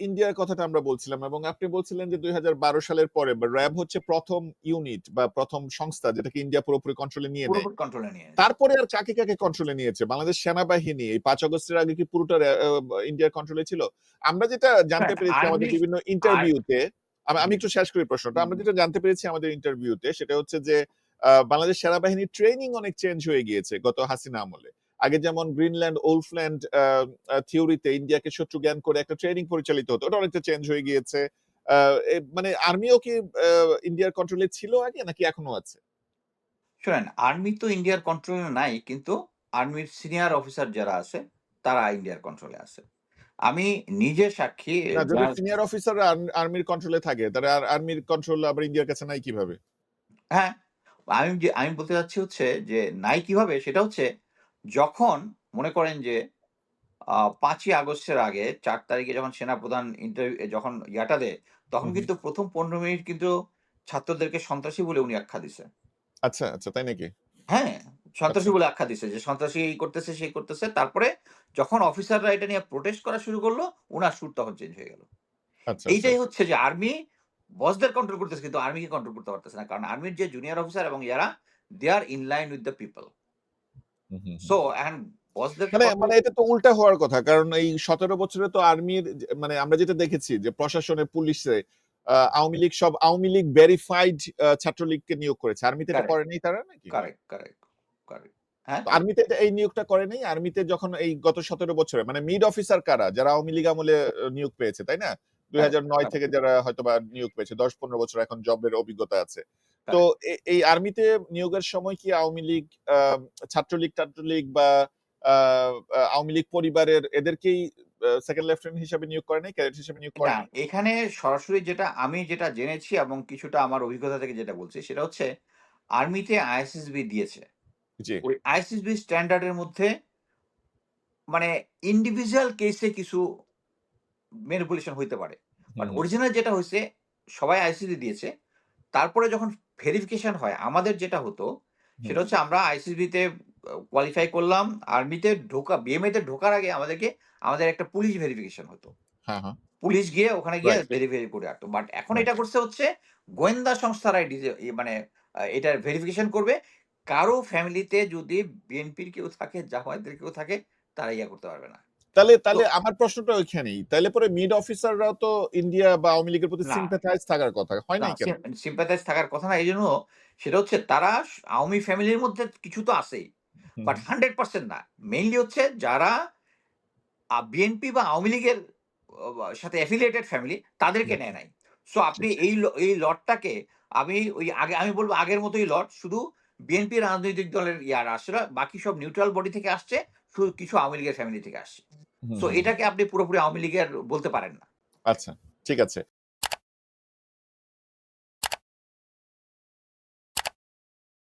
ইন্ডিয়ার কথাটা আমরা বলছিলাম এবং আপনি বলছিলেন যে দুই হাজার বারো সালের পরে র্যাব হচ্ছে প্রথম ইউনিট বা প্রথম সংস্থা যেটাকে ইন্ডিয়া পুরোপুরি কন্ট্রোলে নিয়ে নেয়। কন্ট্রোলে নিয়ে তারপরে আর কাকে কাকে কন্ট্রোলে নিয়েছে? বাংলাদেশ সেনাবাহিনী এই পাঁচ আগস্টের আগে কি পুরোটা ইন্ডিয়ার কন্ট্রোলে ছিল? আমরা যেটা জানতে হ্যাঁ, পেরেছি আমাদের বিভিন্ন ইন্টারভিউতে আমি একটু শেষ করি প্রশ্নটা। আমরা যেটা জানতে পেরেছি আমাদের ইন্টারভিউতে সেটা হচ্ছে যে বাংলাদেশ সেনাবাহিনীর ট্রেনিং অনেক চেঞ্জ হয়ে গিয়েছে গত হাসিনা আমলে। আগে যেমন গ্রিনল্যান্ড ওলফল্যান্ড থিওরিতে ইন্ডিয়াকে শত্রু জ্ঞান করে একটা ট্রেনিং পরিচালিত হতো। ওটা অনেকটা চেঞ্জ হয়ে গিয়েছে। মানে আর্মিও কি ইন্ডিয়ার কন্ট্রোলে ছিল আগে নাকি এখনও আছে? শোনেন আর্মি তো ইন্ডিয়ার কন্ট্রোলে নাই কিন্তু আর্মির সিনিয়র অফিসার যারা আছে তারা ইন্ডিয়ার কন্ট্রোলে আছে। আমি নিজে সাক্ষী সিনিয়র অফিসার আর্মির কন্ট্রোলে থাকে আর আর্মির কন্ট্রোল আবার ইন্ডিয়ার কাছে নাই কীভাবে? হ্যাঁ আমি আমি বলতে চাচ্ছি হচ্ছে যে নাই কীভাবে সেটা হচ্ছে যখন মনে করেন যে পাঁচই আগস্টের আগে চার তারিখে যখন সেনাপ্রধান ইন্টারভিউ যখন ইয়াটা দেয় তখন। কিন্তু প্রথম পনেরো মিনিট কিন্তু ছাত্রদেরকে সন্ত্রাসী বলে উনি আখ্যা দিছে। আচ্ছা আচ্ছা তাই নাকি? হ্যাঁ সন্ত্রাসী আচ্ছা। বলে আখ্যা দিছে যে সন্ত্রাসী এই করতেছে সেই করতেছে। তারপরে যখন অফিসাররা এটা নিয়ে প্রোটেস্ট করা শুরু করল ওনার সুর তখন চেঞ্জ হয়ে গেল। আচ্ছা আচ্ছা। এইটাই হচ্ছে যে আর্মি বসদের কন্ট্রোল করতেছে কিন্তু আর্মিকে কন্ট্রোল করতে পারতেছে না। কারণ আর্মির যে জুনিয়র অফিসার এবং যারা they are in line with the people so. মানে মানে এটা তো উল্টা হওয়ার কথা। কারণ এই সতেরো বছরে তো আর্মির মানে আমরা যেটা দেখেছি যে প্রশাসনে পুলিশে আওয়ামী লীগ সব আওয়ামী লীগ ভেরিফাইড ছাত্রলীগকে নিয়োগ করেছে। আর্মিতে এটা Correct. করে নাই তারা নাকি? কারেক্ট কারেক্ট কারেক্ট হ্যাঁ? তো আর্মিতে এই নিয়োগটা করে নাই। আর্মিতে যখন এই গত সতেরো বছরে মানে মিড অফিসার কারা? যারা আওয়ামী লীগ আমলে নিয়োগ পেয়েছে তাই না? দুই হাজার নয় থেকে যারা হয়তো বা নিয়োগ পেয়েছে দশ পনেরো বছর এখন জবের অভিজ্ঞতা আছে। তো এই আর্মিতে নিয়োগের সময় কি আওয়ামী লীগ আহ, ছাত্রলীগ ছাত্রলীগ বা আওয়ামী লীগ পরিবারের এদেরকেই সেকেন্ড লেফটেন্যান্ট হিসেবে নিয়োগ করে নাই ক্যাডেট হিসেবে নিয়োগ করে এখানে সরাসরি যেটা আমি যেটা জেনেছি এবং কিছুটা আমার অভিজ্ঞতা থেকে যেটা বলছি সেটা হচ্ছে আর্মিতে আইএসএসবি দিয়েছে। জি। ওই আইএসএসবি স্ট্যান্ডার্ডের মধ্যে মানে ইন্ডিভিজুয়াল কেসে কিছু ম্যানিপুলেশন হইতে পারে। বাট অরিজিনাল যেটা হয়েছে সবাই আইসিসি দিয়েছে তারপরে যখন ভেরিফিকেশন হয় আমাদের যেটা হতো সেটা হচ্ছে আমরা আইসিসবি তে কোয়ালিফাই করলাম আর্মিতে ঢোকা বিএমএ তে ঢোকার আগে আমাদেরকে আমাদের একটা পুলিশ ভেরিফিকেশন হতো। হ্যাঁ হ্যাঁ। পুলিশ গিয়ে ওখানে গিয়ে. ভেরিফাই করে আসতো বাট এখন এটা করছে হচ্ছে গোয়েন্দা সংস্থারাই ডিজে- মানে এটার ভেরিফিকেশন করবে। কারও ফ্যামিলিতে যদি বিএনপির কেউ থাকে জামায়াতের কেউ থাকে তারা ইয়া করতে পারবে না। তাহলে তাহলে আমার প্রশ্নটা ওইখানেই। তাহলে পরে মিড অফিসাররাও তো ইন্ডিয়া বা আওয়ামী লীগের প্রতি না। সিম্প্যাথাইজ থাকার কথা হয় না সিম্পাথাইজ থাকার কথা না এই জন্য সেটা হচ্ছে তারা আওয়ামী ফ্যামিলির মধ্যে কিছু তো আছেই বাট হান্ড্রেড পার্সেন্ট না। মেইনলি হচ্ছে যারা বিএনপি বা আওয়ামী লীগের সাথে অ্যাফিলিয়েটেড ফ্যামিলি তাদেরকে নেয় নাই। সো আপনি এই ল- এই লটটাকে আমি ওই আগে আমি বলব আগের মতোই লট শুধু বিএনপি রাজনৈতিক দলের ইয়ার আসছে না, বাকি সব নিউট্রাল বডি থেকে আসছে শুধু কিছু আওয়ামী লীগের ফ্যামিলি থেকে আসছে। তো এটাকে আপনি পুরোপুরি আওয়ামী লীগের বলতে পারেন না। আচ্ছা ঠিক আছে।